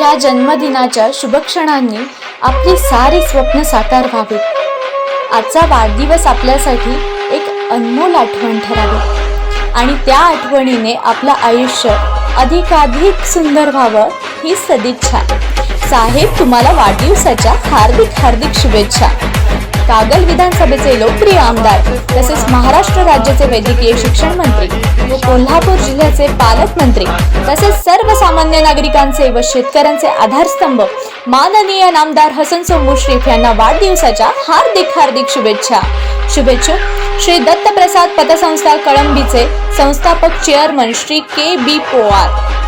या जन्मदिनाच्या शुभक्षणांनी आपली सारी स्वप्न साकार व्हावीत. आजचा वाढदिवस आपल्यासाठी एक अनमोल आठवण ठरावी. आणि त्या आठवणीने आपलं आयुष्य अधिकाधिक सुंदर व्हावं ही सदिच्छा. साहेब तुम्हाला वाढदिवसाच्या हार्दिक हार्दिक शुभेच्छा. कागल विधानसभेचे लोकप्रिय आमदार तसेच महाराष्ट्र राज्याचे वैद्यकीय शिक्षण मंत्री व कोल्हापूर जिल्ह्याचे पालकमंत्री तसेच सर्वसामान्य नागरिकांचे व शेतकऱ्यांचे आधारस्तंभ माननीय नामदार हसनसो मुश्रीफ यांना वाढदिवसाच्या हार्दिक हार्दिक शुभेच्छा. शुभेच्छुक श्री दत्तप्रसाद पतसंस्था कळंबीचे संस्थापक chairman Shri K B Powar.